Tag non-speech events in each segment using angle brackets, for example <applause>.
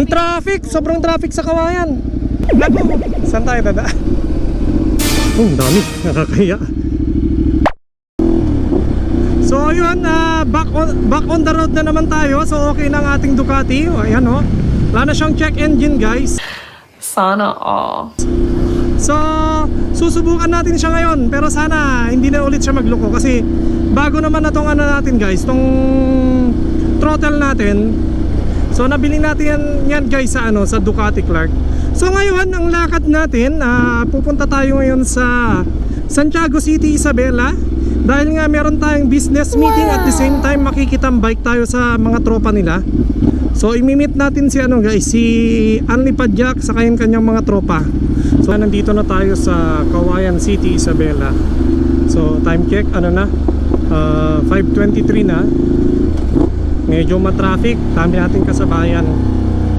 Ang traffic! Sobrang traffic sa kawayan. Naku! Saan tayo dada? Oh, ang dami. Nakakaya. So yun, ah, back, on, back on the road na naman tayo. So okay na ang ating Ducati. Ayan o. Wala na siyang check engine guys. Sana all. So, susubukan natin siya ngayon pero sana hindi na ulit siya magloko kasi bago naman na tong ano natin guys, tong throttle natin. So, nabili natin yan, yan guys sa ano, sa Ducati Clark. So, ngayon ang lakad natin, ah, pupunta tayo ngayon sa Santiago City, Isabela. Dahil nga meron tayong business meeting at the same time makikitambike tayo sa mga tropa nila. So imimit natin si ano guys, si Anli Padjak sa kanyang kanyang mga tropa. So nandito na tayo sa Kawayan City, Isabela. So time check ano na? Ah, 5:23 na. Medyo ma-traffic, dami nating kasabayan.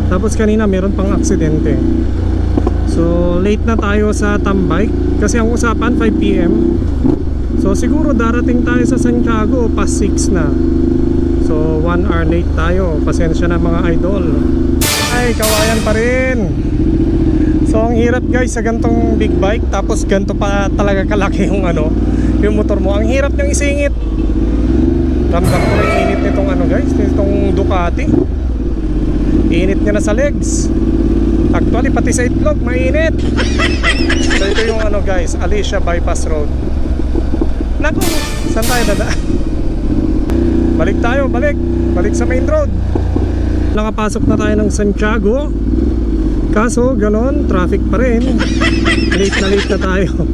Tapos kanina meron pang aksidente. So late na tayo sa Tambike kasi ang usapan 5 PM. So siguro darating tayo sa Santiago past 6 na. So 1 hour late tayo. Pasensya na mga idol. Ay, kawayan pa rin. So ang hirap guys sa gantong big bike tapos ganto pa talaga kalaki yung ano, yung motor mo. Ang hirap niyang isingit. Ramdam ko na init nitong ano guys, nitong Ducati. Init niya na sa legs. Actually pati sa itlog mainit. <laughs> So ito yung ano guys, Alicia Bypass Road. Naku, saan tayo dada? <laughs> Balik tayo, balik. Balik sa main road. Nakapasok na tayo ng Santiago. Kaso, ganon, traffic pa rin. late na late na tayo.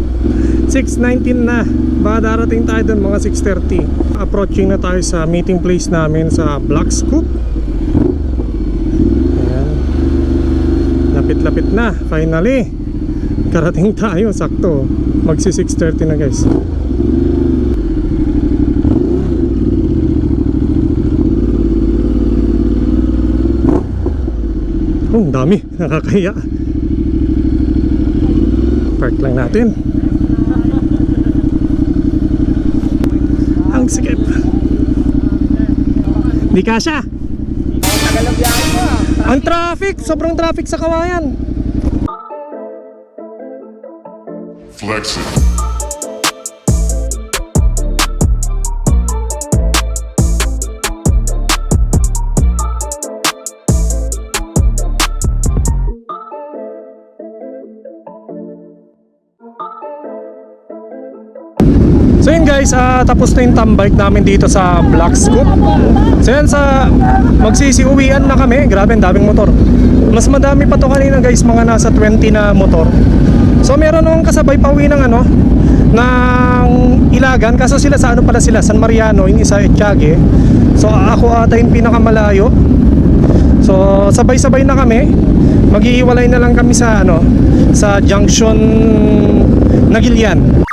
6.19 na. Baka darating tayo doon mga 6.30. Approaching na tayo sa meeting place namin sa Black Scoop. Ayan. Lapit-lapit na, finally. Karating tayo, sakto. Magsi 6.30 na guys. Oh, dami. Nakakaya. Park lang natin. Ang sikip. Di kasha. Ang traffic. Sobrang traffic sa kawayan. Flex So yun guys, ah, tapos na yung tambike namin dito sa Black Scoop. So yan sa magsisiuwian na kami. Grabe, ang daming motor. Mas madami pa to kanina guys, mga nasa 20 na motor. So meron nung kasabay pa uwi ng ano, ng Ilagan. Kaso sila sa ano pala sila, San Mariano, yung isa Etiage. So ako ata yung pinakamalayo. So sabay-sabay na kami. Maghihiwalay na lang kami sa ano, sa junction Nagilian.